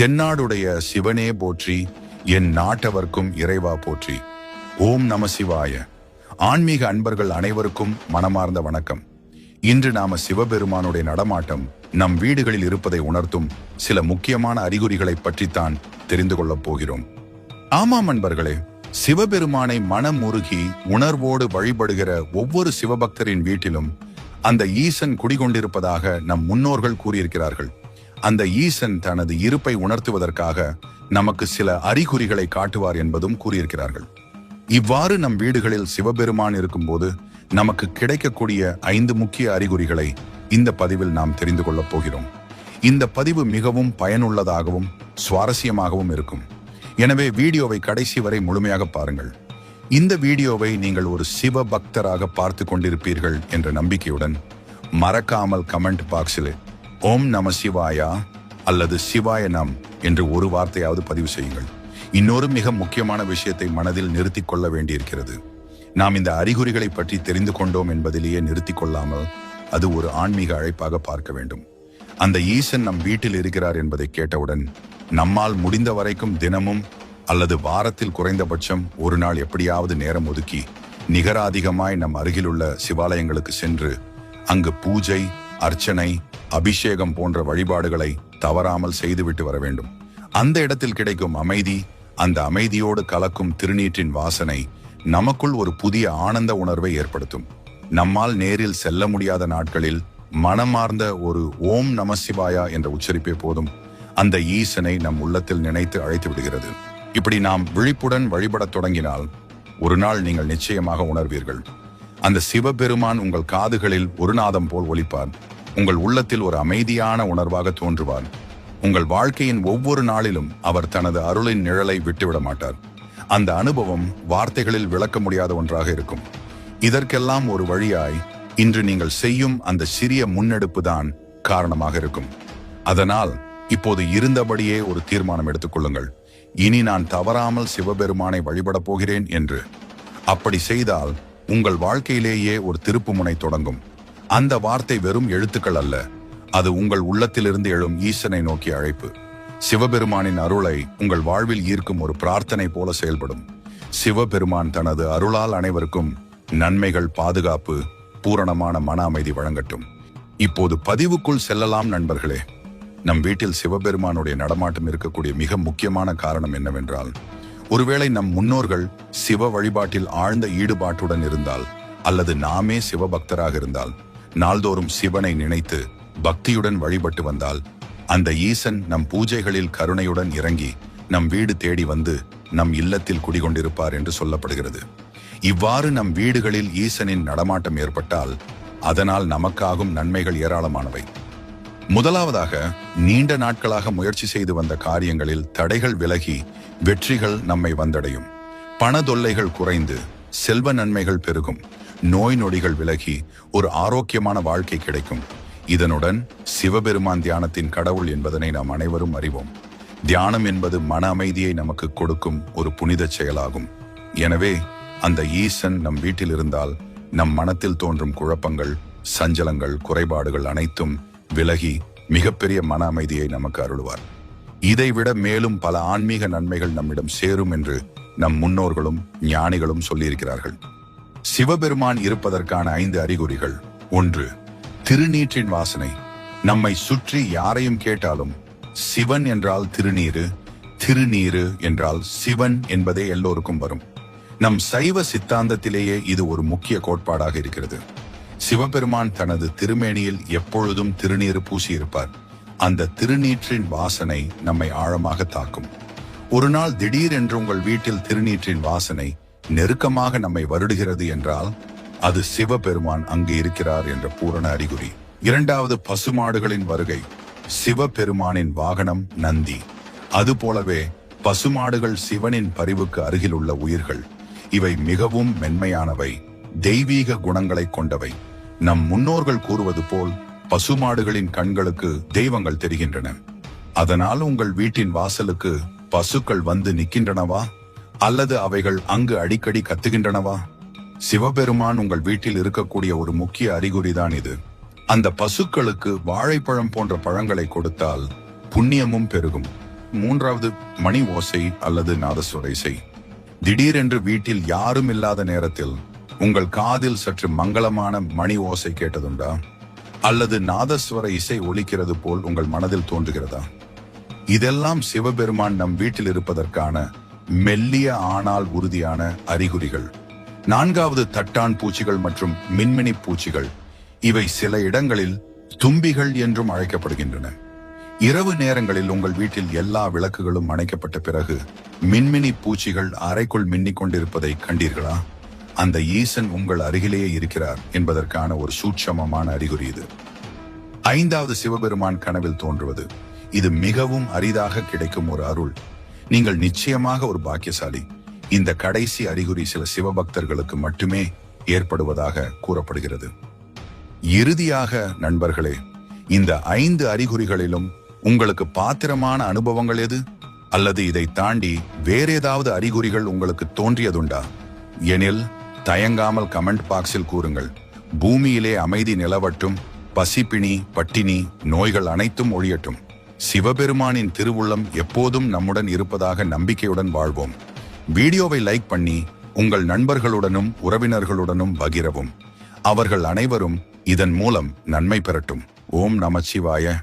தென்னாடுடைய சிவனே போற்றி என் நாட்டவர்க்கும் இறைவா போற்றி. ஓம் நம சிவாய. ஆன்மீக அன்பர்கள் அனைவருக்கும் மனமார்ந்த வணக்கம். இன்று நாம சிவபெருமானுடைய நடமாட்டம் நம் வீடுகளில் இருப்பதை உணர்த்தும் சில முக்கியமான அறிகுறிகளை பற்றித்தான் தெரிந்து கொள்ளப் போகிறோம். ஆமாம் அன்பர்களே சிவபெருமானை மனம் உருகி உணர்வோடு வழிபடுகிற ஒவ்வொரு சிவபக்தரின் வீட்டிலும் அந்த ஈசன் குடிகொண்டிருப்பதாக நம் முன்னோர்கள் கூறியிருக்கிறார்கள். அந்த ஈசன் தனது இருப்பை உணர்த்துவதற்காக நமக்கு சில அறிகுறிகளை காட்டுவார் என்பதும் கூறியிருக்கிறார்கள். இவ்வாறு நம் வீடுகளில் சிவபெருமான் இருக்கும்போது நமக்கு கிடைக்கக்கூடிய ஐந்து முக்கிய அறிகுறிகளை இந்த பதிவில் நாம் தெரிந்து கொள்ளப் போகிறோம். இந்த பதிவு மிகவும் பயனுள்ளதாகவும் சுவாரஸ்யமாகவும் இருக்கும். எனவே வீடியோவை கடைசி வரை முழுமையாக பாருங்கள். இந்த வீடியோவை நீங்கள் ஒரு சிவ பக்தராக பார்த்து கொண்டிருப்பீர்கள் என்ற நம்பிக்கையுடன் மறக்காமல் கமெண்ட் பாக்ஸில் ஓம் நம சிவாயா அல்லது சிவாய நம் என்று ஒரு வார்த்தையாவது பதிவு செய்யுங்கள். இன்னொரு மிக முக்கியமான விஷயத்தை மனதில் நிறுத்திக் கொள்ள வேண்டியிருக்கிறது. நாம் இந்த அறிகுறிகளை பற்றி தெரிந்து கொண்டோம் என்பதிலேயே நிறுத்திக் கொள்ளாமல் அது ஒரு ஆன்மீக அழைப்பாக பார்க்க வேண்டும். அந்த ஈசன் நம் வீட்டில் இருக்கிறார் என்பதை கேட்டவுடன் நம்மால் முடிந்த வரைக்கும் தினமும் அல்லது வாரத்தில் குறைந்தபட்சம் ஒரு நாள் எப்படியாவது நேரம் ஒதுக்கி நிகராதிகமாய் நம் அருகிலுள்ள சிவாலயங்களுக்கு சென்று அங்கு பூஜை அர்ச்சனை அபிஷேகம் போன்ற வழிபாடுகளை தவறாமல் செய்துவிட்டு வர வேண்டும். அந்த இடத்தில் கிடைக்கும் அமைதி அந்த அமைதியோடு கலக்கும் திருநீற்றின் வாசனை நமக்குள் ஒரு புதிய ஆனந்த உணர்வை ஏற்படுத்தும். நம்மால் நேரில் செல்ல முடியாத நாட்களில் மனமார்ந்த ஒரு ஓம் நமசிவாயா என்ற உச்சரிப்பே போதும். அந்த ஈசனை நம் உள்ளத்தில் நினைத்து அழைத்து விடுகிறது. இப்படி நாம் விழிப்புடன் வழிபடத் தொடங்கினால் ஒரு நாள் நீங்கள் நிச்சயமாக உணர்வீர்கள். அந்த சிவபெருமான் உங்கள் காதுகளில் ஒரு நாதம் போல் ஒலிப்பார். உங்கள் உள்ளத்தில் ஒரு அமைதியான உணர்வாக தோன்றுவார். உங்கள் வாழ்க்கையின் ஒவ்வொரு நாளிலும் அவர் தனது அருளின் நிழலை விட்டுவிட மாட்டார். அந்த அனுபவம் வார்த்தைகளில் விளக்க முடியாத ஒன்றாக இருக்கும். இதற்கெல்லாம் ஒரு வழியாய் இன்று நீங்கள் செய்யும் அந்த சிறிய முன்னெடுப்பு தான் காரணமாக இருக்கும். அதனால் இப்போது இருந்தபடியே ஒரு தீர்மானம் எடுத்துக்கொள்ளுங்கள் இனி நான் தவறாமல் சிவபெருமானை வழிபடப் போகிறேன் என்று. அப்படி செய்தால் உங்கள் வாழ்க்கையிலேயே ஒரு திருப்புமுனை தொடங்கும். அந்த வார்த்தை வெறும் எழுத்துக்கள் அல்ல. அது உங்கள் உள்ளத்திலிருந்து எழும் ஈசனை நோக்கி அழைப்பு. சிவபெருமானின் அருளை உங்கள் வாழ்வில் ஈர்க்கும் ஒரு பிரார்த்தனை போல செயல்படும். சிவபெருமான் தனது அருளால் அனைவருக்கும் நன்மைகள் பாதுகாப்பு பூரணமான மன அமைதி வழங்கட்டும். இப்போது பதிவுக்குள் செல்லலாம் நண்பர்களே. நம் வீட்டில் சிவபெருமானுடைய நடமாட்டம் இருக்கக்கூடிய மிக முக்கியமான காரணம் என்னவென்றால் ஒருவேளை நம் முன்னோர்கள் சிவ வழிபாட்டில் ஆழ்ந்த ஈடுபாட்டுடன் இருந்தால் அல்லது நாமே சிவபக்தராக இருந்தால் நாள்தோறும் சிவனை நினைத்து பக்தியுடன் வழிபட்டு வந்தால் அந்த ஈசன் நம் பூஜைகளில் கருணையுடன் இறங்கி நம் வீடு தேடி வந்து நம் இல்லத்தில் குடிகொண்டிருப்பார் என்று சொல்லப்படுகிறது. இவ்வாறு நம் வீடுகளில் ஈசனின் நடமாட்டம் ஏற்பட்டால் அதனால் நமக்காகும் நன்மைகள் ஏராளமானவை. முதலாவதாக நீண்ட நாட்களாக முயற்சி செய்து வந்த காரியங்களில் தடைகள் விலகி வெற்றிகள் நம்மை வந்தடையும். பண தொல்லைகள் குறைந்து செல்வ நன்மைகள் பெருகும். நோய் நொடிகள் விலகி ஒரு ஆரோக்கியமான வாழ்க்கை கிடைக்கும். இதனுடன் சிவபெருமான் தியானத்தின் கடவுள் என்பதனை நாம் அனைவரும் அறிவோம். தியானம் என்பது மன அமைதியை நமக்கு கொடுக்கும் ஒரு புனித செயலாகும். எனவே அந்த ஈசன் நம் வீட்டில் இருந்தால் நம் மனத்தில் தோன்றும் குழப்பங்கள் சஞ்சலங்கள் குறைபாடுகள் அனைத்தும் விலகி மிகப்பெரிய மன அமைதியை நமக்கு அருள்வார். இதைவிட மேலும் பல ஆன்மீக நன்மைகள் நம்மிடம் சேரும் என்று நம் முன்னோர்களும் ஞானிகளும் சொல்லியிருக்கிறார்கள். சிவபெருமான் இருப்பதற்கான ஐந்து அறிகுறிகள். ஒன்று திருநீற்றின் வாசனை. நம்மை சுற்றி யாரையும் கேட்டாலும் சிவன் என்றால் திருநீரு திருநீரு என்றால் சிவன் என்பதே எல்லோருக்கும் வரும். நம் சைவ சித்தாந்தத்திலேயே இது ஒரு முக்கிய கோட்பாடாக இருக்கிறது. சிவபெருமான் தனது திருமேனியில் எப்பொழுதும் திருநீர் பூசியிருப்பார். அந்த திருநீற்றின் வாசனை நம்மை ஆழமாக தாக்கும். ஒரு நாள் திடீரென்று உங்கள் வீட்டில் திருநீற்றின் வாசனை நெருக்கமாக நம்மை வருடுகிறது என்றால் அது சிவபெருமான் அங்கு இருக்கிறார் என்ற பூரண அறிகுறி. இரண்டாவது பசுமாடுகளின் வருகை சிவபெருமானின் வாகனம் நந்தி. அதுபோலவே பசுமாடுகள் சிவனின் பரிவுக்கு அருகில் உள்ள உயிர்கள். இவை மிகவும் மென்மையானவை தெய்வீக குணங்களை கொண்டவை. நம் முன்னோர்கள் கூறுவது போல் பசுமாடுகளின் கண்களுக்கு தெய்வங்கள் தெரிகின்றன. அதனால் உங்கள் வீட்டின் வாசலுக்கு பசுக்கள் வந்து நிற்கின்றனவா அல்லது அவைகள் அங்கு அடிக்கடி கத்துகின்றனவா? சிவபெருமான் உங்கள் வீட்டில் இருக்கக்கூடிய ஒரு முக்கிய அறிகுறிதான் இது. அந்த பசுக்களுக்கு வாழைப்பழம் போன்ற பழங்களை கொடுத்தால் புண்ணியமும் பெருகும். மூன்றாவது மணி ஓசை அல்லது நாதஸ்வர இசை திடீரென்று வீட்டில் யாரும் இல்லாத நேரத்தில் உங்கள் காதில் சற்று மங்களமான மணி ஓசை கேட்டதுண்டா? அல்லது நாதஸ்வர இசை ஒலிக்கிறது போல் உங்கள் மனதில் தோன்றுகிறதா? இதெல்லாம் சிவபெருமான் நம் வீட்டில் இருப்பதற்கான மெல்லிய ஆனால் உறுதியான அறிகுறிகள். நான்காவது தட்டான் பூச்சிகள் மற்றும் மின்மினி பூச்சிகள். இவை சில இடங்களில் தும்பிகள் என்றும் அழைக்கப்படுகின்றன. இரவு நேரங்களில் உங்கள் வீட்டில் எல்லா விளக்குகளும் அணைக்கப்பட்ட பிறகு மின்மினி பூச்சிகள் அறைக்குள் மின்னிக் கொண்டிருப்பதை கண்டீர்களா? அந்த ஈசன் உங்கள் அருகிலேயே இருக்கிறார் என்பதற்கான ஒரு சூட்சமமான அறிகுறி இது. ஐந்தாவது சிவபெருமான் கனவில் தோன்றுவது. இது மிகவும் அரிதாக கிடைக்கும் ஒரு அருள். நீங்கள் நிச்சயமாக ஒரு பாக்கியசாலி. இந்த கடைசி அறிகுறி சில சிவபக்தர்களுக்கு மட்டுமே ஏற்படுவதாக கூறப்படுகிறது. இறுதியாக நண்பர்களே இந்த ஐந்து அறிகுறிகளிலும் உங்களுக்கு பாத்திரமான அனுபவங்கள் எது? அல்லது இதை தாண்டி வேற ஏதாவது அறிகுறிகள் உங்களுக்கு தோன்றியதுண்டா? எனில் தயங்காமல் கமெண்ட் பாக்ஸில் கூறுங்கள். பூமியிலே அமைதி நிலவட்டும் பசிப்பிணி பட்டினி நோய்கள் அனைத்தும் ஒழியட்டும். சிவபெருமானின் திருவுள்ளம் எப்போதும் நம்முடன் இருப்பதாக நம்பிக்கையுடன் வாழ்வோம். வீடியோவை லைக் பண்ணி உங்கள் நண்பர்களுடனும் உறவினர்களுடனும் பகிரவும். அவர்கள் அனைவரும் இதன் மூலம் நன்மை பெறட்டும். ஓம் நமச்சிவாய